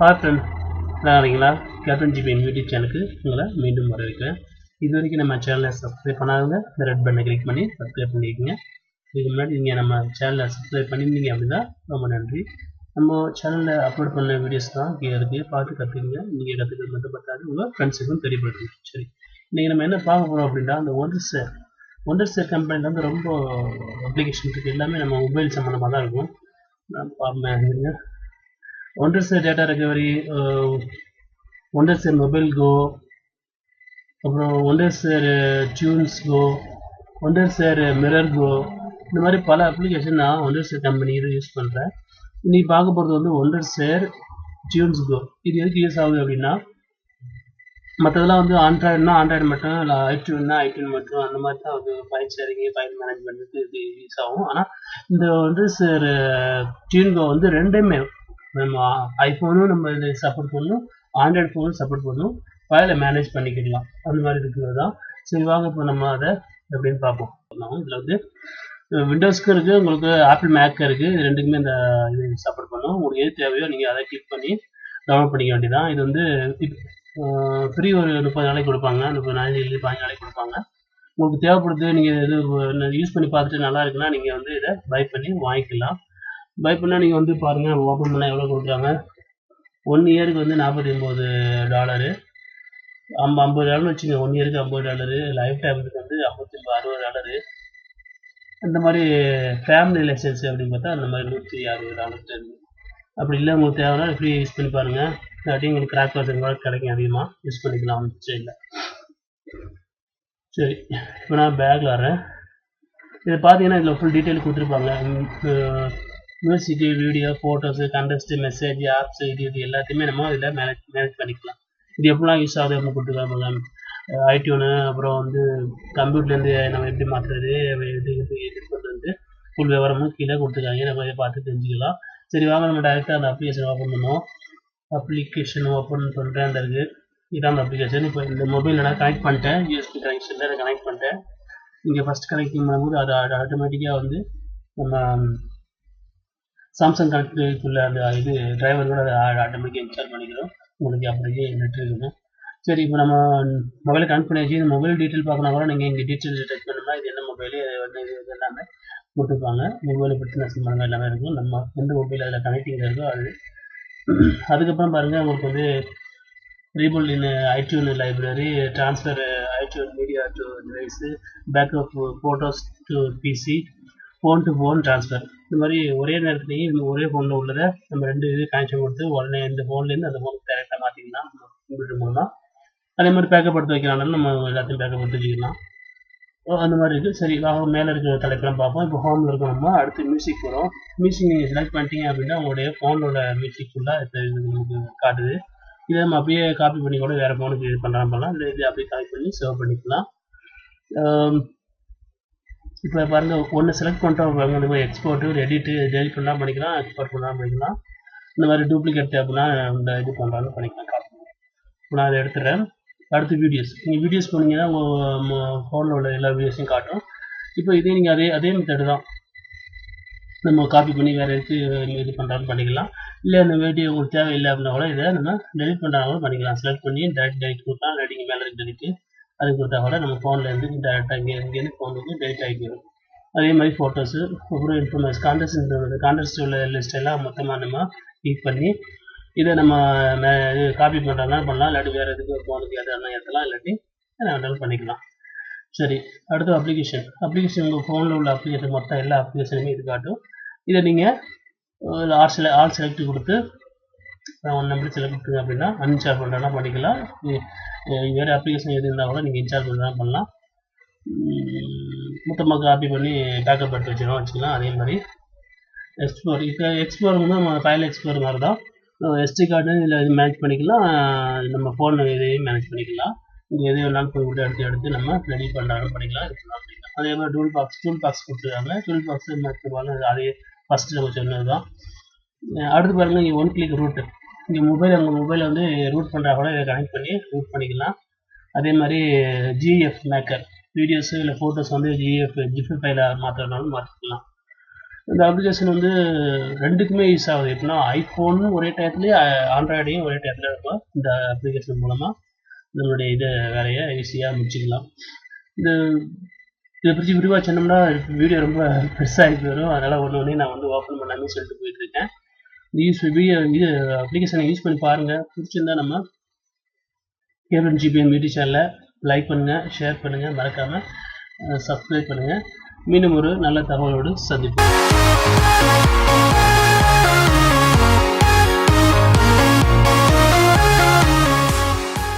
Hi friend நல்லா இருக்கீங்களா? Captain GP YouTube சேனலுக்கு உங்களை மீண்டும் வரவேற்கிறேன். இது வரைக்கும் நம்ம சேனலை சப்ஸ்கிரைப் பண்ணாதவங்க இந்த ரெட் பட்டனை கிளிக் பண்ணி சப்ஸ்கிரைப் பண்ணிக்கோங்க. இதுக்கு முன்னாடி நீங்கள் நம்ம சேனலை சப்ஸ்கிரைப் பண்ணியிருந்தீங்க அப்படின்னா ரொம்ப நன்றி. நம்ம சேனலில் அப்லோட் பண்ண வீடியோஸ் தான் கீழே இருக்குது பார்த்து கற்றுக்குங்க நீங்கள் கற்றுக்கிறது மட்டும் பார்த்தாது உங்கள் ஃப்ரெண்ட்ஸுக்கும் தெரியப்படுத்துங்க. சரி. இன்றைக்கி நம்ம என்ன பார்க்க போகிறோம் அப்படின்னா அந்த ஒன்று சார் ஒண்டர் சேர் கம்பெனியில் வந்து ரொம்ப அப்ளிகேஷன் இருக்குது எல்லாமே நம்ம மொபைல் சம்மந்தமாக தான் இருக்கும் நான் பார்ப்பேன் share data recovery Wondershare MobileGo அப்புறம் ஒண்டர் சேர் டியூன்ஸ் கோ ஒண்டர் சேர் மிரர் கோ இந்த மாதிரி பல அப்ளிகேஷன் நான் ஒண்டர் சேர் கம்பெனி இது யூஸ் பண்ணுறேன் இன்றைக்கி பார்க்க போகிறது வந்து ஒண்டர் சேர் டியூன்ஸ் கோ இது எதுக்கு யூஸ் ஆகுது அப்படின்னா மற்றதெல்லாம் வந்து ஆண்ட்ராய்டுனா ஆண்ட்ராய்டு மட்டும் இல்லை ஐடியூன்னா ஐடியூன் மட்டும் அந்த மாதிரி தான் வந்து ஃபைல் ஷேரிங் ஃபைல் மேனேஜ்மெண்ட்டுக்கு இது யூஸ் ஆகும். ஆனால் இந்த ஒண்டர் சேர் டியூன் கோ வந்து ரெண்டுமே நம்ம ஐஃபோனும் நம்ம இது சப்போர்ட் பண்ணும். ஆண்ட்ராய்டு ஃபோனும் சப்போர்ட் பண்ணும். ஃபைலை மேனேஜ் பண்ணிக்கலாம் அந்த மாதிரி இருக்கிறது தான். சரி வாங்க இப்போ நம்ம அதை எப்படின்னு பார்ப்போம். இதில் வந்து விண்டோஸ்க்கு இருக்குது உங்களுக்கு ஆப்பிள் மேக்கு இருக்குது இது ரெண்டுக்குமே இந்த இது சப்போர்ட் பண்ணும். உங்களுக்கு எது தேவையோ நீங்கள் அதை கிளிக் பண்ணி டவுன்லோட் பண்ணிக்க வேண்டியதான் இது வந்து ஃப்ரீ ஒரு முப்பது நாளைக்கு கொடுப்பாங்க. முப்பது நாளைக்கு பதினஞ்சு நாளைக்கு கொடுப்பாங்க. உங்களுக்கு தேவைப்படுது நீங்கள் இது யூஸ் பண்ணி பார்த்துட்டு நல்லா இருக்குன்னா நீங்கள் வந்து இதை பை பண்ணி வாங்கிக்கலாம். பை பண்ணால் நீங்கள் வந்து பாருங்கள் ஓப்பன் பண்ணால் எவ்வளோ கொடுக்குறாங்க? ஒன் இயருக்கு வந்து நாற்பத்தி ஒம்பது டாலரு ஐம்பது ஐம்பது டாலர்னு வச்சுங்க ஒன் இயருக்கு ஐம்பது டாலரு லைஃப் டைமுக்கு வந்து ஐம்பத்தி அறுபது டாலரு இந்த மாதிரி ஃபேமிலி லைசன்ஸ் அப்படின்னு பார்த்தா அந்த மாதிரி நூற்றி அறுபது டாலர் அப்படி இல்லை உங்களுக்கு தேவைன்னா ஃப்ரீ யூஸ் பண்ணி பாருங்கள் இல்லாட்டி உங்களுக்கு கிராக் பர்சன் கூட கிடைக்கும் அதிகமாக யூஸ் பண்ணிக்கலாம் சரி இல்லை. சரி இப்போ நான் பேக்கில் வரேன் இதை பார்த்தீங்கன்னா இதில் ஃபுல் டீட்டெயில் கொடுத்துருப்பாங்க. Music video photos contacts message apps இது இது எல்லாத்தையுமே நம்ம இதில் மேனேஜ் மேனேஜ் பண்ணிக்கலாம். இது எப்படிலாம் யூஸ் ஆகுது நம்ம கொடுத்துருக்காங்க ஐடியூனு அப்புறம் வந்து கம்ப்யூட்டர்லேருந்து நம்ம எப்படி மாற்றுறது இது இது எடிட் பண்ணுறது ஃபுல் விவரமும் கீழே கொடுத்துருக்காங்க. நம்ம இதை பார்த்து தெரிஞ்சுக்கலாம். சரி வாங்க நம்ம டேரெக்டாக அந்த அப்ளிகேஷன் ஓப்பன் பண்ணுவோம். அப்ளிகேஷன் ஓப்பன் பண்ணுறேன் அந்த இருக்குது இதான் அந்த அப்ளிகேஷன் இப்போ இந்த மொபைலில் நான் கனெக்ட் பண்ணிட்டேன். யூஎஸ்பி கனெக்ஷனில் கனெக்ட் பண்ணிட்டேன். இங்கே ஃபஸ்ட் கனெக்டிங் பண்ணும்போது அது ஆட்டோமேட்டிக்காக வந்து நம்ம சாம்சங் கனெக்டுக்குள்ள அந்த இது டிரைவர் கூட அதை ஆட்டோமேட்டிக்காக இன்ஸ்டால் பண்ணிக்கிறோம். உங்களுக்கு அப்படியே நெட் இருக்கணும் சரி இப்போ நம்ம மொபைலை கனெக்ட் பண்ணியாச்சு. இந்த மொபைல் டீட்டெயில் பார்க்கணும் கூட நீங்கள் இங்கே டீட்டெயில் டச் பண்ணணும்னா இது என்ன மொபைலு வந்து இது எல்லாமே கொடுத்துருப்பாங்க மொபைலை பற்றின சம்பந்தங்கள் எல்லாமே இருக்கும். நம்ம எந்த மொபைல் அதில் கனெக்டிங் இருக்கோ அது. அதுக்கப்புறம் பாருங்கள் உங்களுக்கு வந்து rebuild in iTunes library transfer iTunes media to device backup photos to PC phone to phone transfer இந்த மாதிரி ஒரே நேரத்துலேயே ஒரே ஃபோனில் உள்ளதை நம்ம ரெண்டு இது கனெக்ஷன் கொடுத்து உடனே இந்த ஃபோன்லேருந்து அந்த ஃபோனுக்கு டேரெக்டாக மாற்றிக்கலாம் கம்ப்யூட்டர் மூலம். அதே மாதிரி பேக்கப் எடுத்து வைக்கலாம்னாலும் நம்ம எல்லாத்தையும் பேக்கப் எடுத்து வச்சுக்கலாம். அந்த மாதிரி இருக்குது சரி வாங்க மேலே இருக்கிற தலைப்பெல்லாம் பார்ப்போம். இப்போ ஹோமில் இருக்கோம் நம்ம அடுத்து மியூசிக் வரும் மியூசிக் நீங்கள் செலக்ட் பண்ணிட்டீங்க அப்படின்னா உங்களுடைய ஃபோனோட மியூசிக் ஃபுல்லாக இப்போ உங்களுக்கு காட்டுது. இதை நம்ம அப்படியே காப்பி பண்ணி கூட வேறு ஃபோனுக்கு இது பண்ணுறாம பண்ணலாம் இல்லை இது அப்படியே காப்பி பண்ணி சேவ் பண்ணிக்கலாம். இப்போ பாருங்கள் ஒன்று செலக்ட் பண்ணிட்டோம் பாருங்க இந்த மாதிரி எக்ஸ்போர்ட்டு எடிட்டு டெலிட் பண்ணால் பண்ணிக்கலாம் எக்ஸ்போர்ட் பண்ணால் பண்ணிக்கலாம். இந்த மாதிரி டூப்ளிகேட் அப்படின்னா இந்த இது பண்ணுறாலும் பண்ணிக்கலாம் காப்பி இப்போ நான் அதை எடுத்துடுறேன் அடுத்து வீடியோஸ் நீங்கள் வீடியோஸ் போனீங்கன்னா உங்கள் ஃபோனில் உள்ள எல்லா வீடியோஸையும் காட்டும். இப்போ இதே நீங்கள் அதே அதே மெத்தடு தான் நம்ம காப்பி பண்ணி வேறு எதுக்கு இது பண்ணுறாலும் பண்ணிக்கலாம். இல்லை அந்த வீடியோ உங்களுக்கு தேவையில்லை அப்படின்னா கூட இதை நம்ம டெலிட் பண்ணுறாங்க கூட பண்ணிக்கலாம். செலக்ட் பண்ணி டேரக்ட் டெலிட் கொடுத்தா இல்லாட்டி நீங்கள் மேலே டெலிட்டு அது கொடுத்தா கூட நம்ம ஃபோனில் இருந்து டேரெக்டாக இங்கே இங்கேருந்து ஃபோனுக்கு டெலிட் ஆகிடும். அதே மாதிரி ஃபோட்டோஸு அப்புறம் இன்ஃபர்மேஷன் கான்டெஸ்ட் கான்டெஸ்ட் உள்ள லிஸ்ட் எல்லாம் மொத்தமாக நம்ம கிளிக் பண்ணி இதை நம்ம இது காப்பி பண்ணுறதுனா பண்ணலாம் இல்லாட்டி வேறு எதுக்கு ஃபோனுக்கு எதுனா ஏற்றலாம் இல்லாட்டி என்ன வேணாலும் பண்ணிக்கலாம். சரி அடுத்து அப்ளிகேஷன் அப்ளிகேஷன் உங்கள் ஃபோனில் உள்ள அப்ளிகேஷன் மொத்தம் எல்லா அப்ளிகேஷனுமே இது காட்டும். இதை நீங்கள் ஆல் செல ஆல் செலக்ட் கொடுத்து ஒன் நம்பர் செலக்ட் அப்படின்னா அன்இன்ஸ்டால் பண்ணுறதுனா பண்ணிக்கலாம் வேறு அப்ளிகேஷன் எது இருந்தால் கூட நீங்கள் இன்ஸ்டால் பண்ணுறதா பண்ணலாம். மொத்தமாக காப்பி பண்ணி பேக்கப் எடுத்து வச்சுக்கலாம் வச்சுக்கலாம் அதே மாதிரி. எக்ஸ்ப்ளோர் இப்போ எக்ஸ்ப்ளோர் வந்து நம்ம ஃபைல் எக்ஸ்ப்ளோர் மாதிரி தான் எஸ்டி கார்டு இதில் மேனேஜ் பண்ணிக்கலாம். நம்ம ஃபோன் இதையும் மேனேஜ் பண்ணிக்கலாம். இங்கே எது வேணாலும் போய் விட்டு எடுத்து எடுத்து நம்ம ரெடி பண்ணுறாலும் பண்ணிக்கலாம் இருக்கலாம் பண்ணிக்கலாம் அதே மாதிரி டூல் பாக்ஸ் டூல் பாக்ஸ் கொடுத்துருக்காங்க. டூல் பாக்ஸ் மேக்ஸிமம் அதே ஃபஸ்ட்டு நம்ம சொன்னது தான் அடுத்து பாருங்கள் இங்கே ஒன் கிளிக் ரூட்டு நீங்கள் மொபைல் உங்கள் மொபைலை வந்து ரூட் பண்ணுறா கூட இதை கனெக்ட் பண்ணி ரூட் பண்ணிக்கலாம். அதே மாதிரி ஜிஎஃப் மேக்கர் வீடியோஸு இல்லை ஃபோட்டோஸ் வந்து ஜிஎஃப் ஜிஃபி ஃபைல மாற்றுறதுனாலும் மாற்றிக்கலாம் இந்த அப்ளிகேஷன் வந்து ரெண்டுக்குமே யூஸ் ஆகுது. எப்படின்னா ஐஃபோனும் ஒரே டயத்துலேயே ஆண்ட்ராய்டையும் ஒரே டயத்தில் இருக்கும். இந்த அப்ளிகேஷன் மூலமாக நம்மளுடைய இதை வேலையை ஈஸியாக முடிச்சுக்கலாம். இது இதை பற்றி விரிவாக சொன்னோம்னா வீடியோ ரொம்ப பெருசாகி போயிடும் அதனால் ஒன்று ஒன்றே நான் வந்து ஓப்பன் பண்ணாமல் சொல்லிட்டு போயிட்டுருக்கேன் யூஸ் இது அப்ளிகேஷனை யூஸ் பண்ணி பாருங்கள் பிடிச்சிருந்தா நம்ம கேபிள் ஜிபிஎம் யூடியூப் சேனலை லைக் பண்ணுங்கள் ஷேர் பண்ணுங்கள் மறக்காமல் சப்ஸ்கிரைப் பண்ணுங்கள் மீண்டும் ஒரு நல்ல தகவலோடு சந்திப்போம்.